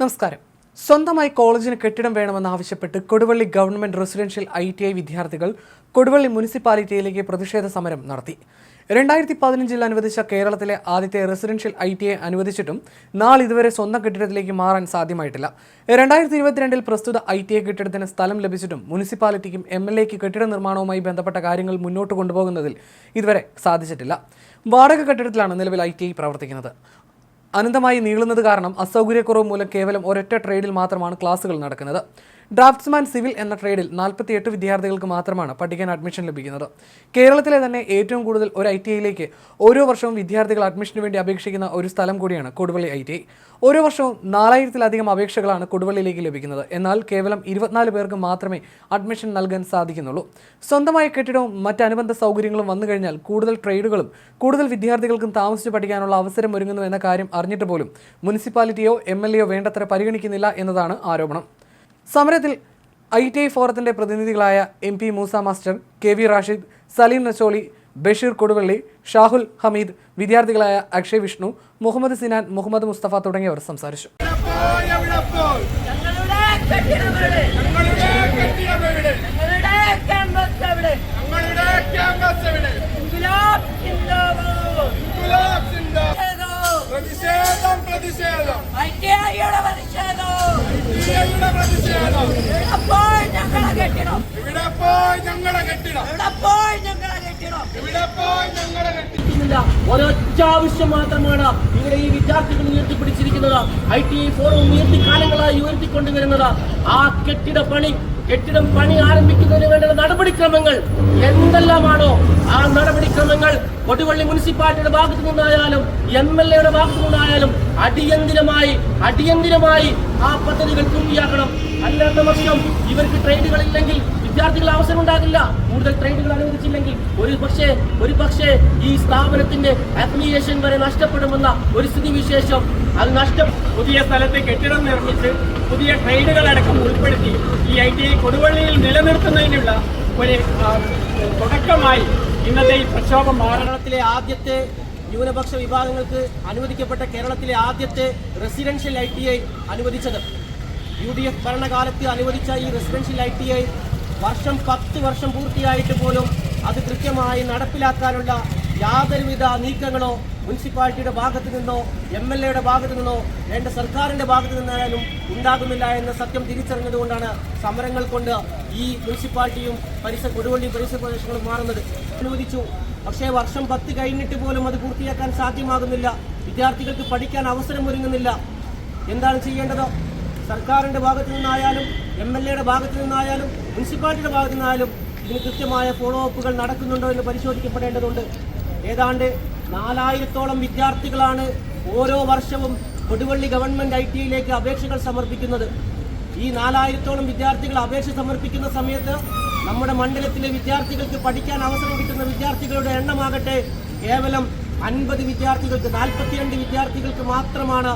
നമസ്കാരം. സ്വന്തമായി കോളേജിന് കെട്ടിടം വേണമെന്നാവശ്യപ്പെട്ട് Koduvally government residential I T I വിദ്യാർത്ഥികൾ കൊടുവള്ളി മുനിസിപ്പാലിറ്റിയിലേക്ക് പ്രതിഷേധ സമരം നടത്തി. രണ്ടായിരത്തി പതിനഞ്ചിൽ അനുവദിച്ച കേരളത്തിലെ ആദ്യത്തെ റെസിഡൻഷ്യൽ ഐ ടി ഐ അനുവദിച്ചിട്ടും നാളിതുവരെ സ്വന്തം കെട്ടിടത്തിലേക്ക് മാറാൻ സാധ്യമായിട്ടില്ല. രണ്ടായിരത്തി ഇരുപത്തിരണ്ടിൽ പ്രസ്തുത ഐ ടി ഐ കെട്ടിടത്തിന് സ്ഥലം ലഭിച്ചിട്ടും മുനിസിപ്പാലിറ്റിക്കും എം എൽ എക്ക് കെട്ടിട നിർമ്മാണവുമായി ബന്ധപ്പെട്ട കാര്യങ്ങൾ മുന്നോട്ട് കൊണ്ടുപോകുന്നതിൽ ഇതുവരെ സാധിച്ചിട്ടില്ല. വാടക കെട്ടിടത്തിലാണ് നിലവിൽ ഐ ടി ഐ പ്രവർത്തിക്കുന്നത്. അനന്തമായി നീളുന്നത് കാരണം അസൗകര്യക്കുറവ് മൂലം കേവലം ഒരൊറ്റ ട്രേഡിൽ മാത്രമാണ് ക്ലാസുകൾ നടക്കുന്നത്. ഡ്രാഫ്റ്റ്സ്മാൻ സിവിൽ എന്ന ട്രേഡിൽ നാൽപ്പത്തിയെട്ട് വിദ്യാർത്ഥികൾക്ക് മാത്രമാണ് പഠിക്കാൻ അഡ്മിഷൻ ലഭിക്കുന്നത്. കേരളത്തിലെ തന്നെ ഏറ്റവും കൂടുതൽ ഒരു ഐ ടി ഐയിലേക്ക് ഓരോ വർഷവും വിദ്യാർത്ഥികൾ അഡ്മിഷന് വേണ്ടി അപേക്ഷിക്കുന്ന ഒരു സ്ഥലം കൂടിയാണ് കൊടുവള്ളി ഐ ടി ഐ. ഓരോ വർഷവും നാലായിരത്തിലധികം അപേക്ഷകളാണ് കൊടുവള്ളിയിലേക്ക് ലഭിക്കുന്നത്. എന്നാൽ കേവലം ഇരുപത്തിനാല് പേർക്ക് മാത്രമേ അഡ്മിഷൻ നൽകാൻ സാധിക്കുന്നുള്ളൂ. സ്വന്തമായ കെട്ടിടവും മറ്റ് അനുബന്ധ സൗകര്യങ്ങളും വന്നു കഴിഞ്ഞാൽ കൂടുതൽ ട്രേഡുകളും കൂടുതൽ വിദ്യാർത്ഥികൾക്കും താമസിച്ച് പഠിക്കാനുള്ള അവസരം ഒരുങ്ങുന്നു എന്ന കാര്യം അറിഞ്ഞിട്ട് പോലും മുനിസിപ്പാലിറ്റിയോ എം വേണ്ടത്ര പരിഗണിക്കുന്നില്ല എന്നതാണ് ആരോപണം. സമരത്തിൽ ഐ ടി ഐ ഫോറത്തിന്റെ പ്രതിനിധികളായ M P Moosa master K V Rashid Saleem Nacholi Basheer Koduvally Shahul Hameed വിദ്യാർത്ഥികളായ Akshay Vishnu Muhammad Sinan Muhammad Mustafa തുടങ്ങിയവർ സംസാരിച്ചു ഞങ്ങളുടെ? പ്രതിഷേധം. പ്രതിഷേധം പ്രതിഷേധം. ഇന്ത്യയുടെ പ്രതിഷേധം ഇവിടെ പോയി ഞങ്ങളെ കെട്ടിടം. ഇവിടെ പോയി ഞങ്ങളെ കെട്ടിടം ഇവിടെ പോയി ഞങ്ങളെ കെട്ടിടം. ഇവിടെ പോയി ഞങ്ങളുടെ കെട്ടിടം ഒരൊറ്റ ആവശ്യം മാത്രമാണ് ഇവിടെ ഈ വിദ്യാർത്ഥികൾ ഉയർത്തിപ്പിടിച്ചിരിക്കുന്നത്. ഐ ടി ഐ ഫോറം ഉയർത്തി കാലങ്ങളായി ഉയർത്തിക്കൊണ്ടുവരുന്നത്. ആ കെട്ടിട പണി കെട്ടിടം പണി ആരംഭിക്കുന്നതിന് വേണ്ട നടപടിക്രമങ്ങൾ എന്തെല്ലാമാണോ ആ നടപടിക്രമങ്ങൾ? കൊടുവള്ളി മുനിസിപ്പാലിറ്റിയുടെ ഭാഗത്തു നിന്നായാലും എം എൽ എയുടെ ഭാഗത്തു നിന്നായാലും അടിയന്തിരമായി അടിയന്തിരമായി ആ പദ്ധതികൾ പൂർത്തിയാക്കണം. അല്ലാത്ത പക്ഷം ഇവർക്ക് ട്രെയിനുകളില്ലെങ്കിൽ വിദ്യാർത്ഥികൾ അവസരം ഉണ്ടാകില്ല. കൂടുതൽ ട്രെയിനുകൾ അനുവദിച്ചില്ലെങ്കിൽ ഒരു പക്ഷേ ഒരു പക്ഷേ ഈ സ്ഥാപനത്തിന്റെ അഫിലിയേഷൻ വരെ നഷ്ടപ്പെടുമെന്ന ഒരു സ്ഥിതി വിശേഷം അത് നഷ്ടം പുതിയ സ്ഥലത്ത് കെട്ടിടം നിർമ്മിച്ച് പുതിയ ട്രെയിനുകളടക്കം ഉൾപ്പെടുത്തി ഈ ഐ ടി ഐ കൊടുവള്ളിയിൽ നിലനിർത്തുന്നതിനുള്ള ഒരു തുടക്കമായി ഇന്നത്തെ ഈ പ്രക്ഷോഭം മാറണത്തിലെ കേരളത്തിലെ ആദ്യത്തെ ന്യൂനപക്ഷ വിഭാഗങ്ങൾക്ക് അനുവദിക്കപ്പെട്ട കേരളത്തിലെ ആദ്യത്തെ റെസിഡൻഷ്യൽ ഐ ടി ഐ അനുവദിച്ചത്. യു ഡി എഫ് ഭരണകാലത്ത് അനുവദിച്ച ഈ റെസിഡൻഷ്യൽ ഐ ടി ഐ വർഷം പത്ത് വർഷം പൂർത്തിയായിട്ട് പോലും അത് കൃത്യമായി നടപ്പിലാക്കാനുള്ള യാതൊരുവിധ നീക്കങ്ങളോ മുനിസിപ്പാലിറ്റിയുടെ ഭാഗത്ത് നിന്നോ എം എൽ എയുടെ ഭാഗത്ത് നിന്നോ വേണ്ട സർക്കാരിന്റെ ഭാഗത്ത് നിന്നായാലും ഉണ്ടാകുന്നില്ല എന്ന സത്യം തിരിച്ചറിഞ്ഞതുകൊണ്ടാണ് സമരങ്ങൾ കൊണ്ട് ഈ മുനിസിപ്പാലിറ്റിയും പരിസര കൊടുവള്ളി പരിസര പ്രദേശങ്ങളും മാറുന്നത്. അനുവദിച്ചു. പക്ഷേ വർഷം പത്ത് കഴിഞ്ഞിട്ട് പോലും അത് പൂർത്തിയാക്കാൻ സാധ്യമാകുന്നില്ല. വിദ്യാർത്ഥികൾക്ക് പഠിക്കാൻ അവസരം ഒരുങ്ങുന്നില്ല. എന്താണ് ചെയ്യേണ്ടത്? സർക്കാരിന്റെ ഭാഗത്തു നിന്നായാലും എം എൽ എയുടെ ഭാഗത്തു നിന്നായാലും മുനിസിപ്പാലിറ്റിയുടെ ഭാഗത്തു നിന്നായാലും ഇതിന് കൃത്യമായ ഫോളോ അപ്പുകൾ നടക്കുന്നുണ്ടോ എന്ന് പരിശോധിക്കപ്പെടേണ്ടതുണ്ട്. ഏതാണ്ട് നാലായിരത്തോളം വിദ്യാർത്ഥികളാണ് ഓരോ വർഷവും കൊടുവള്ളി ഗവൺമെന്റ് ഐ ടിയിലേക്ക് അപേക്ഷകൾ സമർപ്പിക്കുന്നത്. ഈ നാലായിരത്തോളം വിദ്യാർത്ഥികൾ അപേക്ഷ സമർപ്പിക്കുന്ന സമയത്ത് നമ്മുടെ മണ്ഡലത്തിലെ വിദ്യാർത്ഥികൾക്ക് പഠിക്കാൻ അവസരം കിട്ടുന്ന വിദ്യാർത്ഥികളുടെ എണ്ണമാകട്ടെ കേവലം അൻപത് വിദ്യാർത്ഥികൾക്ക് നാൽപ്പത്തിരണ്ട് വിദ്യാർത്ഥികൾക്ക് മാത്രമാണ്.